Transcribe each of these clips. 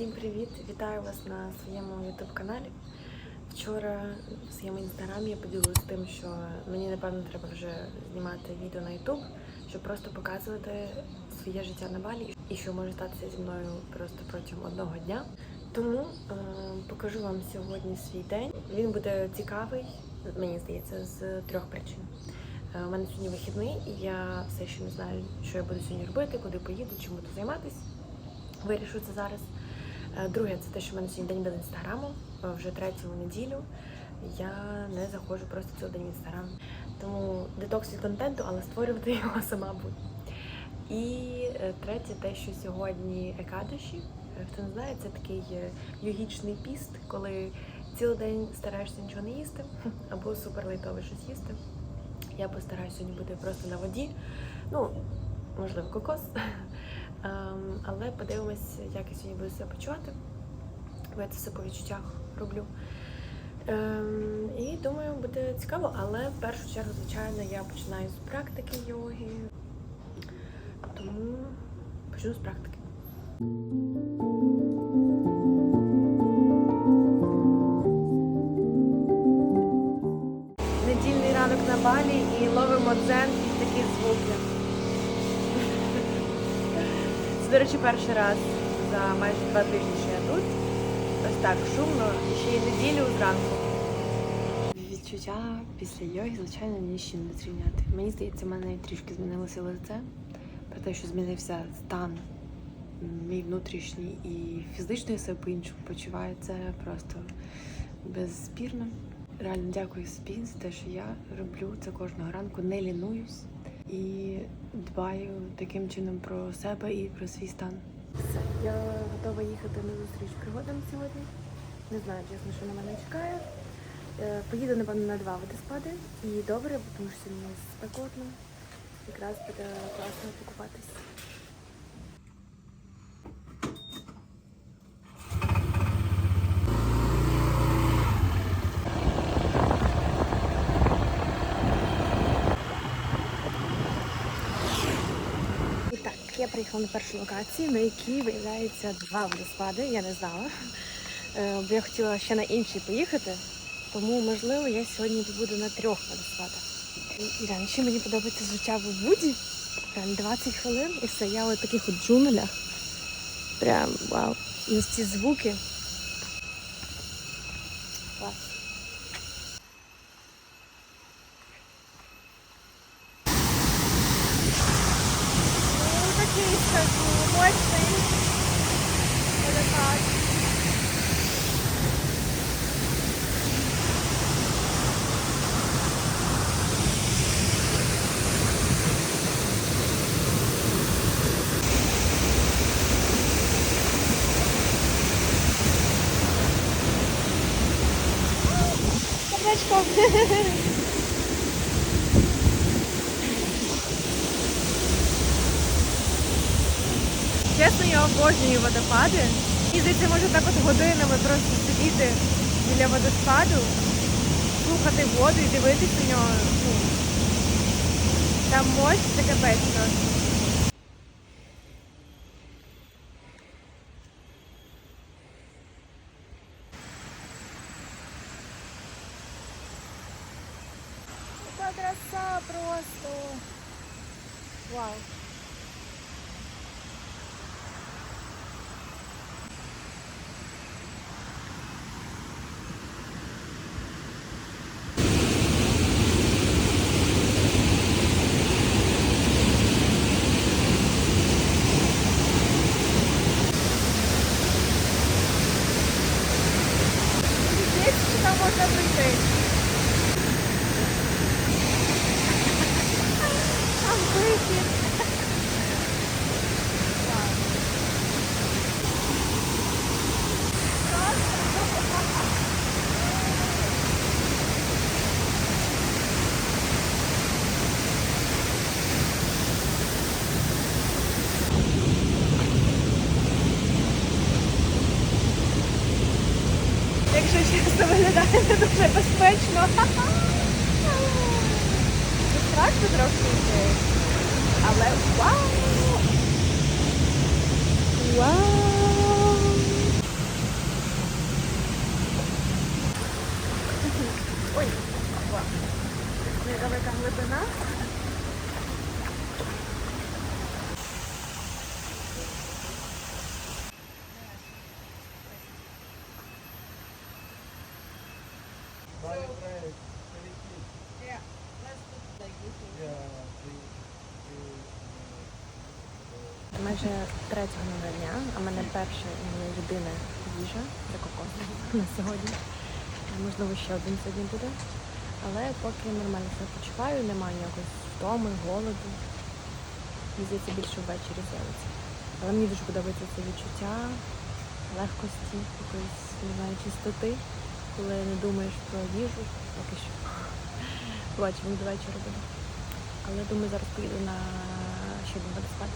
Всім привіт! Вітаю вас на своєму youtube каналі. Вчора в своєму інстаграмі я поділилася тим, що мені напевно треба вже знімати відео на YouTube, щоб просто показувати своє життя на Балі і що може статися зі мною просто протягом одного дня. Тому е, покажу вам сьогодні свій день. Він буде цікавий, мені здається, з трьох причин. Е, У мене сьогодні вихідний, і я все ще не знаю, що я буду сьогодні робити, куди поїду, чим буду займатися. Вирішу це зараз. Е, Друге, це те, що в мене сьогодні день без інстаграму. Е, Вже третю неділю я не заходжу просто цілий день в інстаграм. Тому детокс від контенту, але створювати його сама буду. І е, третє, те, що сьогодні екадаші. Е, Хто не знає, це такий йогічний піст, коли цілий день стараєшся нічого не їсти або суперлайтове щось їсти. Я постараюся сьогодні бути просто на воді. Ну, можливо, кокос. Ем, Але подивимось, як я сьогодні буду себе почувати. Бо я це все по відчуттях роблю. Ем, І думаю, буде цікаво, але в першу чергу, звичайно, я починаю з практики йоги. Тому почну з практики. До речі, перший раз за майже два тижні, що я тут. Ось так шумно, ще й неділю зранку. Відчуття після йоги, звичайно, ні з чим не зрівняти. Мені здається, в мене трішки змінилося лице. Про те, що змінився стан мій внутрішній і фізично я себе по-іншому почуваю. Це просто безспірно. Реально дякую собі за те, що я роблю це кожного ранку, не лінуюсь і дбаю таким чином про себе і про свій стан. Все, я готова їхати на зустріч пригодам сьогодні. Не знаю, чесно, що на мене чекає. Е, Поїду, напевно, на два водоспади. І добре, тому що сьогодні спекотно. Якраз буде класно покупатись. І так, я приїхала на першу локацію, на якій виявляється два водоспади. Я не знала. Е, Бо я хотіла ще на інші поїхати. Тому, можливо, я сьогодні буду на трьох водоспадах. І ще мені подобається життя в Буді. Прям 20 хвилин і все. Я таких от джунглях. Прям вау. І ці звуки. Клас. Ну, такий скажу, мощний водопад. Сердечко. Чесно, я обожнюю водопади. І здається, можу так от годинами просто сидіти біля водоспаду, слухати воду і дивитися на нього. Ну, Там мощь це капець просто. Краса просто. Вау. Straszny droższy ale wow! Wow! Oj, wow. Nie zamykam na? Майже третього нового дня, а в мене перша і єдина їжа це кокос на сьогодні. Можливо, ще один сьогодні буде. Але поки нормально себе почуваю, немає ніякої втоми, голоду. Мені більше ввечері з'явиться. Але мені дуже подобається це відчуття легкості, якоїсь, не знаю, чистоти, коли не думаєш про їжу, поки що. Побачимо, до вечора буде. Але думаю, зараз поїду на ще один водоспад.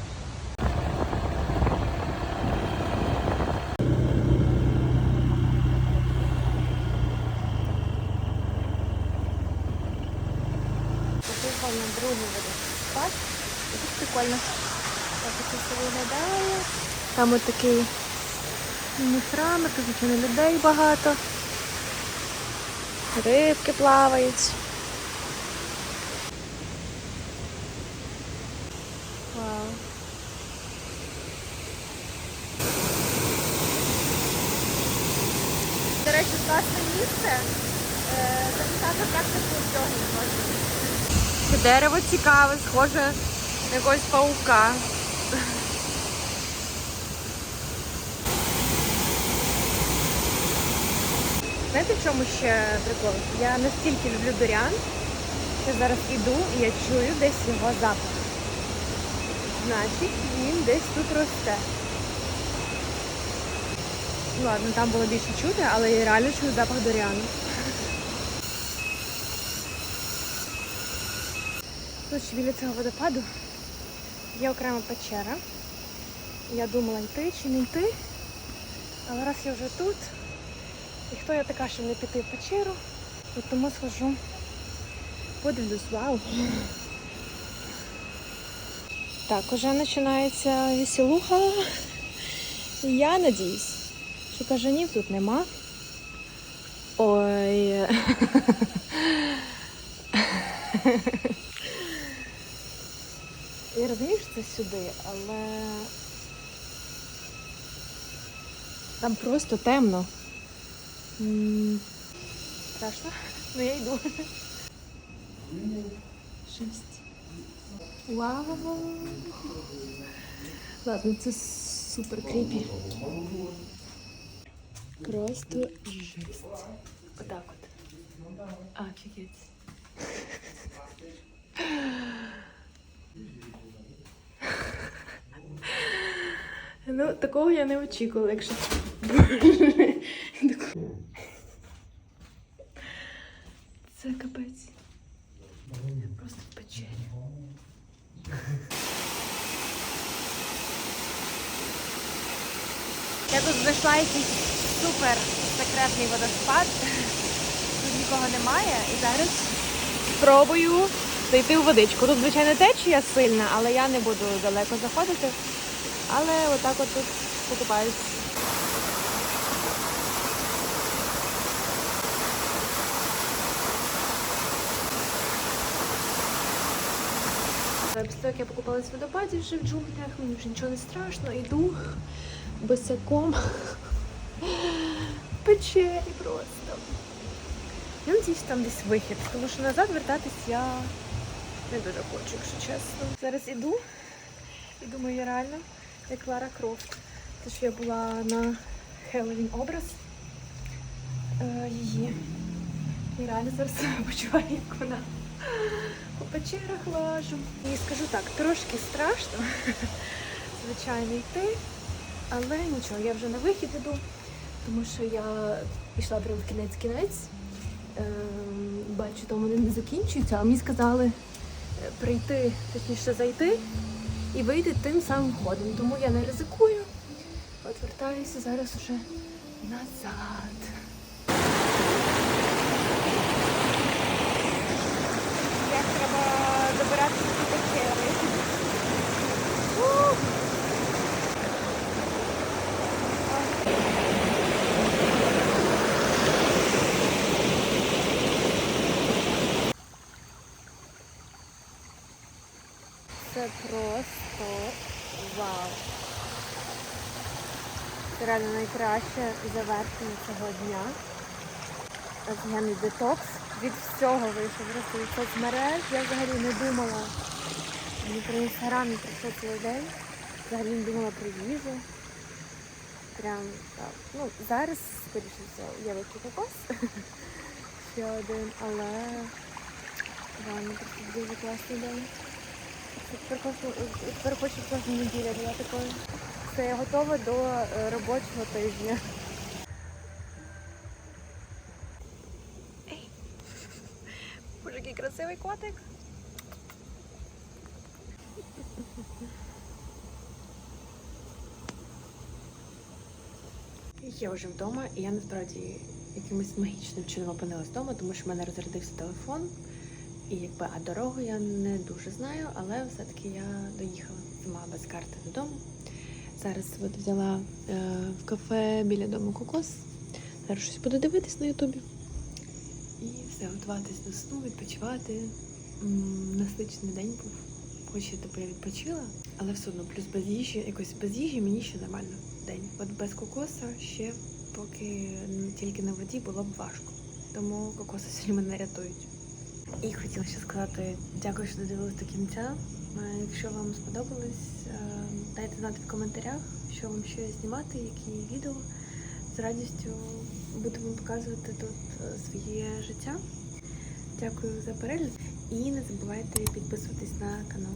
Попав на другий. І Тут прикольно. Так це виглядає. Там от такий міні-храмик, тут звичайно людей багато. Рибки плавають. Вау. До речі, класне місце. Е, Записати практику йоги можна. Це дерево цікаве, схоже на якогось паука. Знаєте, в чому ще прикол? Я настільки люблю дурян, що зараз іду і я чую десь його запах. Значить, він десь тут росте. Ладно, там було більше чути, але я реально чую запах дуряну. Тут біля цього водопаду є окрема печера. Я думала йти чи не йти. Але раз я вже тут, і хто я така, щоб не піти в печеру, от тому схожу, подивлюсь, вау. Так, уже починається веселуха. Я надіюсь, що кажанів тут нема. Ой. Я розумію, що це сюди, але там просто темно. М, Страшно, ну я йду. Жесть. Вау. Ладно, це супер кріпі. Просто жесть. Отак от. Офігеть. Ну, такого я не очікувала, якщо. Це капець. Я просто в печері. Я тут знайшла якийсь супер секретний водоспад. Тут нікого немає. І зараз спробую зайти у водичку. Тут, звичайно, течія сильна, але я не буду далеко заходити. Але отак от тут покупаюсь. Після того, як я покупалась в водопаді вже в джунглях, мені вже нічого не страшно, йду босяком печері просто. Я надіюсь, там десь вихід, тому що назад вертатись я не дуже хочу, якщо чесно. Зараз іду і думаю, я реально як Лара Крофт. Тож я була на Хеллоуін образ е, її. І реально зараз почуваю, як вона. По печерах лажу. І скажу так, трошки страшно, звичайно, йти, але нічого, я вже на вихід іду, тому що я пішла прямо в кінець-кінець. Ем, бачу, там вони не закінчуються, а мені сказали е, прийти, точніше зайти і вийти тим самим ходом. Тому я не ризикую. От вертаюся зараз уже назад. Як треба добиратися до печери. Просто вау. Це реально найкраще завершення цього дня. офігенний детокс. Від всього вийшов. Просто соцмереж. Я взагалі не думала ні про інстаграм, ні про що цілий день. Взагалі не думала про їжу. Прям так. Ну, зараз, скоріше всього, я вип'ю кокос. Ще один, але реально просто дуже класний день. Тепер хочу, тепер хочу щоб кожна неділя була такою. Все, я готова до е, робочого тижня. Ей. Боже, який красивий котик. Я вже вдома, і я насправді якимось магічним чином опинилась вдома, тому що в мене розрядився телефон. І якби а дорогу я не дуже знаю, але все-таки я доїхала сама без карти додому. Зараз от взяла е, в кафе біля дому кокос. Зараз щось буду дивитись на Ютубі. І все, готуватись до сну, відпочивати. М, Насичений день був. Хоч я тепер відпочила, але все одно плюс без їжі, якось без їжі мені ще нормально день. От без кокоса ще поки тільки на воді було б важко. Тому кокоси сьогодні мене рятують. І хотіла ще сказати дякую, що додивились до кінця. Е, Якщо вам сподобалось, е, дайте знати в коментарях, що вам ще знімати, які відео. З радістю вам показувати тут е, своє життя. Дякую за перегляд і не забувайте підписуватись на канал.